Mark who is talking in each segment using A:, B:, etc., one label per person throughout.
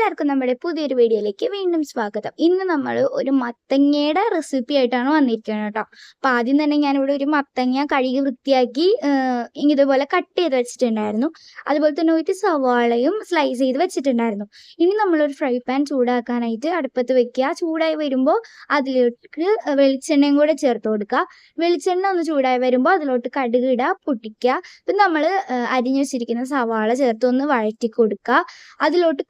A: എല്ലാവർക്കും നമ്മുടെ പുതിയൊരു വീഡിയോയിലേക്ക് വീണ്ടും സ്വാഗതം. ഇന്ന് നമ്മൾ ഒരു മത്തങ്ങയുടെ റെസിപ്പി ആയിട്ടാണ് വന്നിരിക്കുന്നത് കേട്ടോ. അപ്പം ആദ്യം തന്നെ ഞാനിവിടെ ഒരു മത്തങ്ങ കഴുകി വൃത്തിയാക്കി ഇതുപോലെ കട്ട് ചെയ്ത് വെച്ചിട്ടുണ്ടായിരുന്നു. അതുപോലെ തന്നെ ഒരു സവാളയും സ്ലൈസ് ചെയ്ത് വെച്ചിട്ടുണ്ടായിരുന്നു. ഇനി നമ്മളൊരു ഫ്രൈ പാൻ ചൂടാക്കാനായിട്ട് അടുപ്പത്ത് വെക്കുക. ചൂടായി വരുമ്പോൾ അതിലേക്ക് വെളിച്ചെണ്ണയും കൂടെ ചേർത്ത് കൊടുക്കുക. വെളിച്ചെണ്ണ ഒന്ന് ചൂടായി വരുമ്പോൾ അതിലോട്ട് കടുക് ഇടുക പൊട്ടിക്കുക. ഇപ്പം നമ്മൾ അരിഞ്ഞു വെച്ചിരിക്കുന്ന സവാള ചേർത്ത് ഒന്ന് വഴറ്റി കൊടുക്കുക. അതിലോട്ട്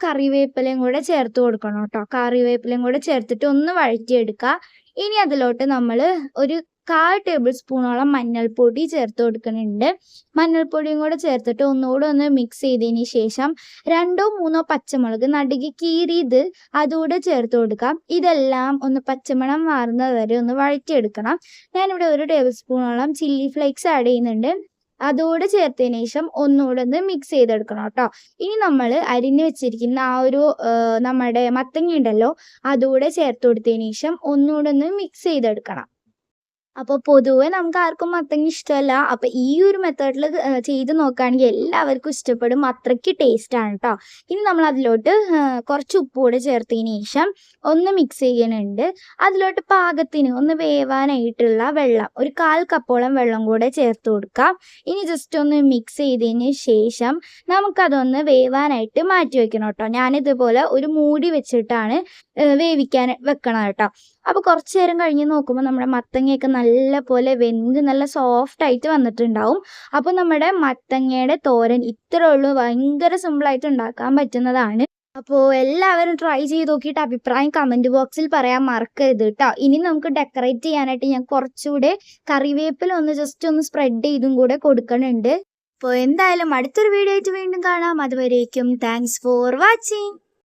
A: കറിവേപ്പിലയും കൂടെ ചേർത്ത് കൊടുക്കണം കേട്ടോ കറിവേപ്പിലയും കൂടെ ചേർത്തിട്ട് ഒന്ന് വഴറ്റിയെടുക്കുക ഇനി അതിലോട്ട് നമ്മൾ ഒരു കാൽ ടേബിൾ സ്പൂണോളം മഞ്ഞൾപ്പൊടി ചേർത്ത് കൊടുക്കുന്നുണ്ട്. മഞ്ഞൾപ്പൊടിയും കൂടെ ചേർത്തിട്ട് ഒന്നുകൂടെ ഒന്ന് മിക്സ് ചെയ്തതിന് ശേഷം രണ്ടോ മൂന്നോ പച്ചമുളക് നടുകി കീറിയത് അതുകൂടെ ചേർത്ത് കൊടുക്കാം. ഇതെല്ലാം ഒന്ന് പച്ചമണം മാറുന്നത് വരെ ഒന്ന് വഴറ്റിയെടുക്കണം. ഞാനിവിടെ ഒരു ടേബിൾ സ്പൂണോളം ചില്ലി ഫ്ലേക്സ് ആഡ് ചെയ്യുന്നുണ്ട്. അതുകൂടെ ചേർത്തതിന് ശേഷം ഒന്നുകൂടെ ഒന്ന് മിക്സ് ചെയ്തെടുക്കണം കേട്ടോ. ഇനി നമ്മൾ അരിഞ്ഞു വെച്ചിരിക്കുന്ന ആ ഒരു നമ്മുടെ മത്തങ്ങ ഉണ്ടല്ലോ അതുകൂടെ ചേർത്ത് കൊടുത്തതിന് ശേഷം ഒന്നുകൂടെ ഒന്ന് മിക്സ് ചെയ്തെടുക്കണം. അപ്പോൾ പൊതുവെ നമുക്ക് ആർക്കും മത്തങ്ങ ഇഷ്ടമല്ല. അപ്പോൾ ഈ ഒരു മെത്തേഡിൽ ചെയ്ത് നോക്കുകയാണെങ്കിൽ എല്ലാവർക്കും ഇഷ്ടപ്പെടും. അത്രയ്ക്ക് ടേസ്റ്റ് ആണ് കേട്ടോ ഇനി നമ്മൾ അതിലോട്ട് കുറച്ച് ഉപ്പ് കൂടെ ചേർത്തതിന് ശേഷം ഒന്ന് മിക്സ് ചെയ്യുന്നുണ്ട് അതിലോട്ട് പാകത്തിന് ഒന്ന് വേവാനായിട്ടുള്ള വെള്ളം ഒരു കാൽ കപ്പോളം വെള്ളം കൂടെ ചേർത്ത് കൊടുക്കാം. ഇനി ജസ്റ്റ് ഒന്ന് മിക്സ് ചെയ്തതിന് ശേഷം നമുക്കതൊന്ന് വേവാനായിട്ട് മാറ്റി വെക്കണം കേട്ടോ ഞാനിതുപോലെ ഒരു മൂടി വെച്ചിട്ടാണ് വേവിക്കാൻ വെക്കണം കേട്ടോ. അപ്പോൾ കുറച്ച് നേരം കഴിഞ്ഞ് നോക്കുമ്പോൾ നമ്മുടെ മത്തങ്ങയൊക്കെ നല്ല പോലെ വെന്ത് നല്ല സോഫ്റ്റ് ആയിട്ട് വന്നിട്ടുണ്ടാവും. അപ്പോൾ നമ്മുടെ മത്തങ്ങയുടെ തോരൻ ഇത്രേ ഉള്ളൂ. ഭയങ്കര സിമ്പിളായിട്ട് ഉണ്ടാക്കാൻ പറ്റുന്നതാണ്. അപ്പോൾ എല്ലാവരും ട്രൈ ചെയ്ത് നോക്കിയിട്ട് അഭിപ്രായം കമന്റ് ബോക്സിൽ പറയാൻ മറക്കരുത് കേട്ടോ. ഇനി നമുക്ക് ഡെക്കറേറ്റ് ചെയ്യാനായിട്ട് ഞാൻ കുറച്ചുകൂടെ കറിവേപ്പില ഒന്ന് ജസ്റ്റ് ഒന്ന് സ്പ്രെഡ് ചെയ്തും കൂടെ കൊടുക്കണുണ്ട്. അപ്പോൾ എന്തായാലും അടുത്തൊരു വീഡിയോ ആയിട്ട് വീണ്ടും കാണാം. അതുവരേക്കും താങ്ക്സ് ഫോർ വാച്ചിങ്